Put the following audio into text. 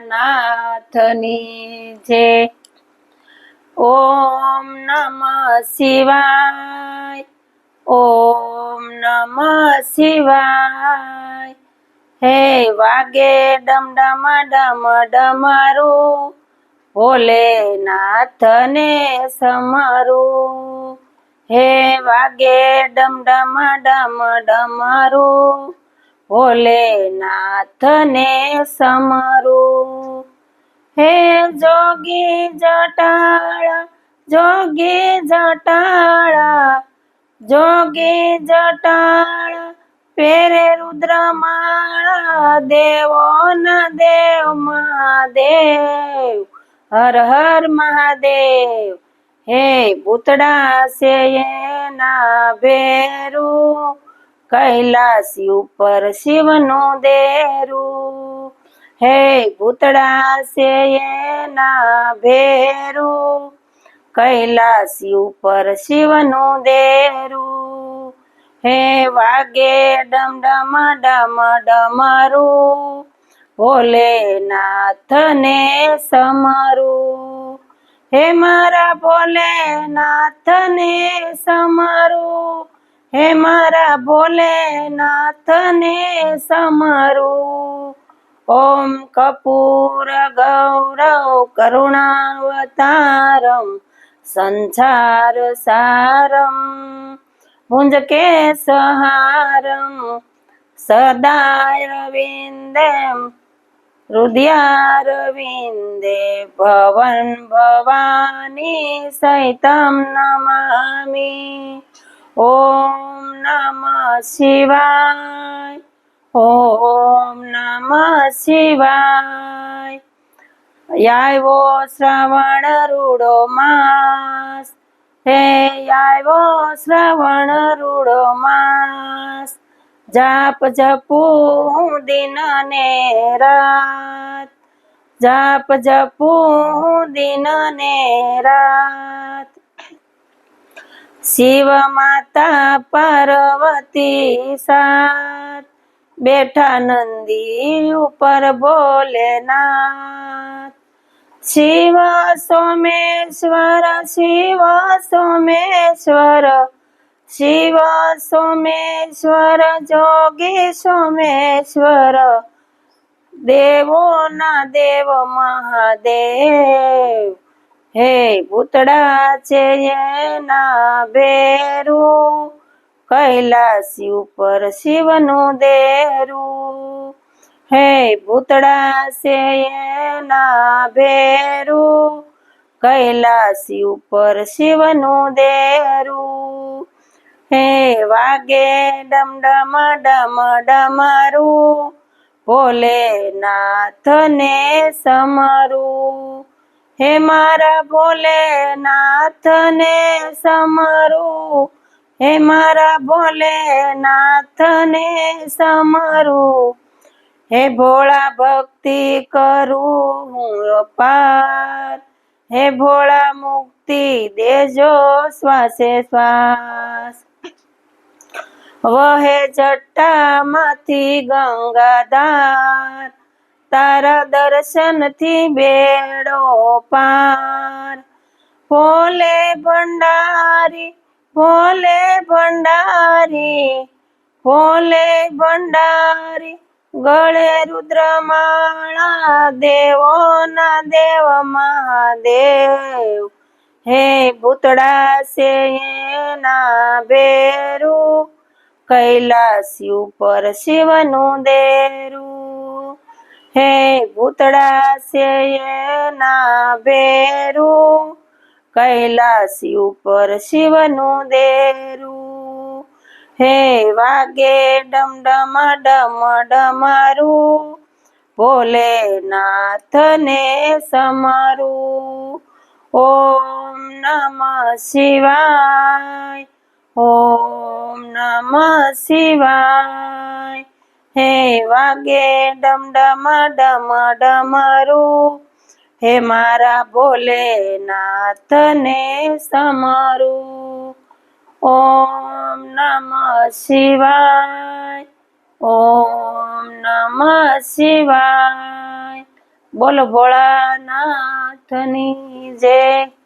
ભોળાનાથની જે ઓમ નમઃ શિવાય, ઓમ નમઃ શિવાય. હે વાગે ડમ ડમ ડમ ભોલે નાથને સમારું. હે વાગે ડમ ડમ ડમ ભોલે નાથને સમરું. હે જોગી જટાળા જોગી જટાળા, જોગી જટાળ, પેરે રુદ્રમાળા, દેવો ન દેવ મહાદેવ, હર હર મહાદેવ, હે પૂતળા છે એના ભેરું, કૈલાસી ઉપર શિવનું દેરું. હે પૂતળા છે એના ભેરું, કૈલાસી ઉપર શિવનું દેરું. હે વાગે ડમ ડમ ડમ ડમરું ભોલેનાથને સમરું. હે મારા ભોલેનાથને સમારું, હે મારા ભોલેનાથને સમરું. કપૂર ગૌરવ કરુણાવતારમ સંસાર સારમ ભુંજ કે સહારમ સદારવિંદેમ હૃદયારવિંદે ભવન ભવાની સૈતમ નમામિ. ઓમ નમઃ શિવાય આવ્યો શ્રવણ રૂડો માસ હે આવ્યો શ્રવણ રૂડો માસ જાપ જપું દિન ને રાત જાપ જપું દિન ને રાત શિવ માતા પાર્વતી સાત બેઠા નંદી ઉપર ભોલેનાથ શિવ સોમેશ્વર શિવ સોમેશ્વર શિવ સોમેશ્વર, જોગી સોમેશ્વર. દેવો ના દેવ મહાદેવ, હે પૂતળા છે એના ભેરું. કૈલાસી ઉપર શિવનું દેરું. હે પૂતળા છે એના ભેરું, કૈલાસી ઉપર શિવનું દેરું. હે વાગે ડમ ડમ ડમ ડમરું ભોલેનાથને સમરું. હે મારા ભોલેનાથને સમરું હે મારા ભોલેનાથને સમરું, હે ભોળા ભક્તિ કરું હું અપાર, હે ભોળા મુક્તિ દેજો શ્વાસે શ્વાસ. વહે જટ્ટામાંથી ગંગાધાર, તારા દર્શનથી બેડો પાર. ભોલે ભંડારી ભોલે ભંડારી ભોલે ભંડારી, ગળે રુદ્રમાળા દેવો ના દેવ મહાદેવ. હે ભૂતળા છે એના બેરું કૈલાસી ઉપર શિવનું દેરું. હે ભૂતળા છે એના બેરું કૈલાસી ઉપર શિવનું દેરું. હે વાગે ડમ ડમ ડમ ડમરું ભોલેનાથને સમારું. ઓમ નમ શિવાય, ઓમ નમ શિવાય. હે વાગે ડમ ડમ ડમ ડમરું. હે મારા ભોલેનાથને સમારું. ઓમ નમ શિવાય ઓમ નમ શિવાય. બોલો ભોળાનાથની જય.